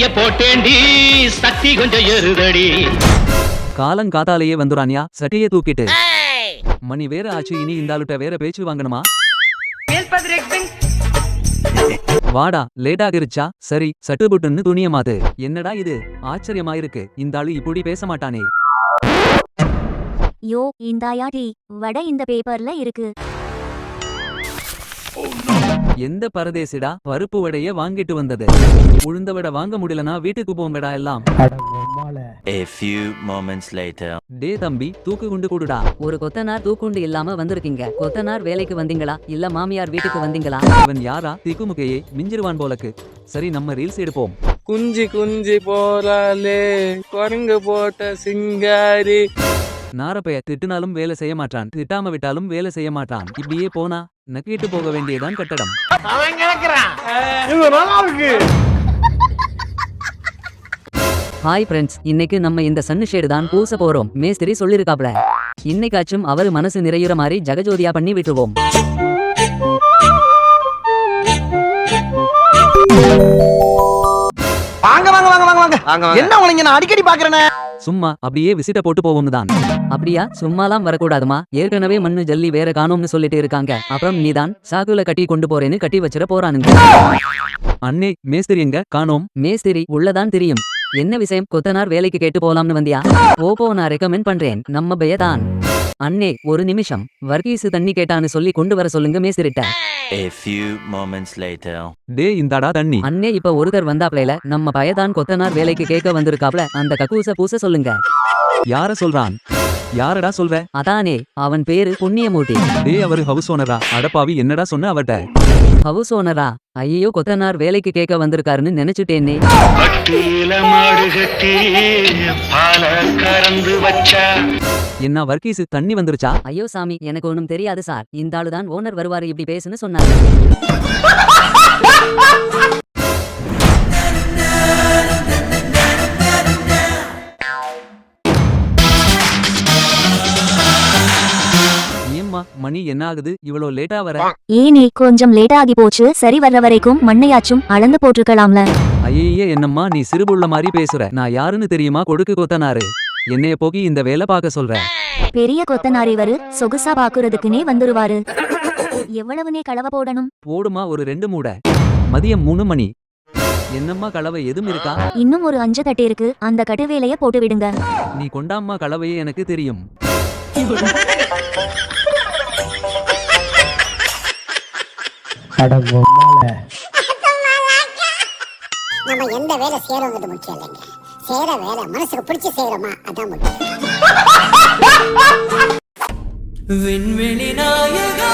சட்டைய போட்டேண்டி சக்தி கொஞ்சம் எருதடி காலங்காத்தாலேயே வந்துறான்யா சட்டையை தூக்கிட்டு. மணி வேற ஆச்சு இனி இந்த ஆளுட்ட வேற பேச்சு வாங்கணுமா? வாடா லேட் ஆகிருச்சா? சரி சட்டு புட்டுன்னு துணிய மாத்து. என்னடா இது? ஆச்சரியமா இருக்கு இந்த ஆளு இப்படி பேச மாட்டானே. யோ இந்தாயா டீ. வடை இந்த பேப்பர்ல இருக்கு. எந்த பரதேசிடா பருப்பு வடைய வாங்கிட்டு வந்தது? உளுந்த வடை வாங்க முடியலனா வீட்டுக்கு போங்கடா எல்லாம். A few moments later. டே தம்பி தூக்கு குண்டு கொடுடா. ஒரு கொத்தனார் தூக்குண்டு இல்லாம வந்திருக்கீங்க. கொத்தனார் வேலைக்கு வந்தீங்களா? இல்ல மாமியார் வீட்டுக்கு வந்தீங்களா? இவன் யாரா? திக்குமுகையே மிஞ்சிருவான் போலக்கு. சரி நம்ம ரீல்ஸ் எடுப்போம். குஞ்சி குஞ்சி போறாளே. குரங்கு போட்ட சிங்காரி. நாரப்பைய திட்டுனாலும் வேலை செய்ய மாட்டான் திட்டாம விட்டாலும் வேலை செய்ய மாட்டான். இப்படியே போனா நக்கிட்டு போக வேண்டியதான் கட்டடம். ஹாய் ஃப்ரெண்ட்ஸ் இன்னைக்கு நம்ம இந்த சன்னு ஷேடு தான் பூச போறோம். மேஸ்திரி சொல்லிருக்காப்ல. இன்னைக்காச்சும் அவர் மனசு நிறையுற மாதிரி ஜெகஜோதியா பண்ணி விட்டுருவோம். என்ன நான் அடிக்கடி பாக்குறேனே சும்மா அப்படியே விசிட்ட போட்டு போவோம்னு தான் அப்படியா? சும்மாலாம் வரக்கூடாதுமா. ஏற்கனவே மண்ணு ஜல்லி வேற காணோம்னு சொல்லிட்டு இருக்காங்க. அப்புறம் நீதான் சாக்குல கட்டி கொண்டு போறேன்னு கட்டி வச்சிட போறானுங்க. அண்ணே மேஸ்திரி எங்க? காணோம். மேஸ்திரி உள்ளதான் தெரியும். என்ன விஷயம்? கொத்தனார் வேலைக்கு கேட்டு போலாம்னு வந்தியா? ஓப்போ நான் ரெக்கமெண்ட் பண்றேன். நம்ம பயதான். அண்ணே ஒரு நிமிஷம். வர்கீஸ் தண்ணி கேட்டான்னு சொல்லி கொண்டு வர சொல்லுங்க மேஸ்திரிட்ட. A few moments later. டே இந்தாடா தண்ணி. அண்ணே இப்ப ஒருத்தர் வந்தாப்லைல நம்ம பயதான் கொத்தனார் வேலைக்கு கேட்க வந்திருக்காப்ல அந்த கக்கூச பூச சொல்லுங்க. யார சொல்றான்? யாரடா சொல்ற? அதானே அவன் பேரு புண்ணியமூர்த்தி. டே அவரு ஹவுஸ் ஓனரா அடப்பாவி என்னடா சொன்ன அவட்ட ஹவுஸ் ஓனரா? ஐயோ கொத்தனார் வேலைக்கு கேட்க வந்திருக்காருன்னு நினைச்சுட்டேனே. என்ன வர்க்கீஸ் தண்ணி வந்துருச்சா? ஐயோ சாமி எனக்கு ஒண்ணும் தெரியாது சார். இந்த ஆளுதான் ஓனர் வருவாரு இப்படி பேசுன்னு சொன்னாரு. ஏம்மா மணி என்ன ஆகுது? இவ்வளோ லேட்டா வர. ஏனே கொஞ்சம் லேட் ஆகி போச்சு. சரி வர்ற வரைக்கும் மண்ணையாச்சும் அளந்து போட்டிருக்கலாம்ல. ஐயே என்னம்மா நீ சிறுபுள்ள மாதிரி பேசுற. நான் யாருன்னு தெரியுமா? கொடுக்கு கொத்தனாரு. என்னைய போகி இந்த வேலை பார்க்க சொல்ற. பெரிய கொத்தனார் இவரு. சொகுசா பாக்குறதுக்குனே வந்துருவாரு. எவ்வளவுனே கலவ போடணும்? போடுமா ஒரு ரெண்டு மூட. மதியம் மூணு மணி. என்னம்மா கலவை? எதுவும் இருக்கா? இன்னும் ஒரு அஞ்சு கட்டு இருக்கு. அந்த கட்டு வேலைய போட்டு விடுங்க. நீ கொண்டாம்மா கலவையே எனக்கு தெரியும். நம்ம எந்த வேலை செய்யறோங்கிறது முக்கியம் இல்லைங்க. செய்யற வேலை மனசுக்கு பிடிச்சு செய்யறோமா அதான் முக்கியம். விண்வெளி நாயகா.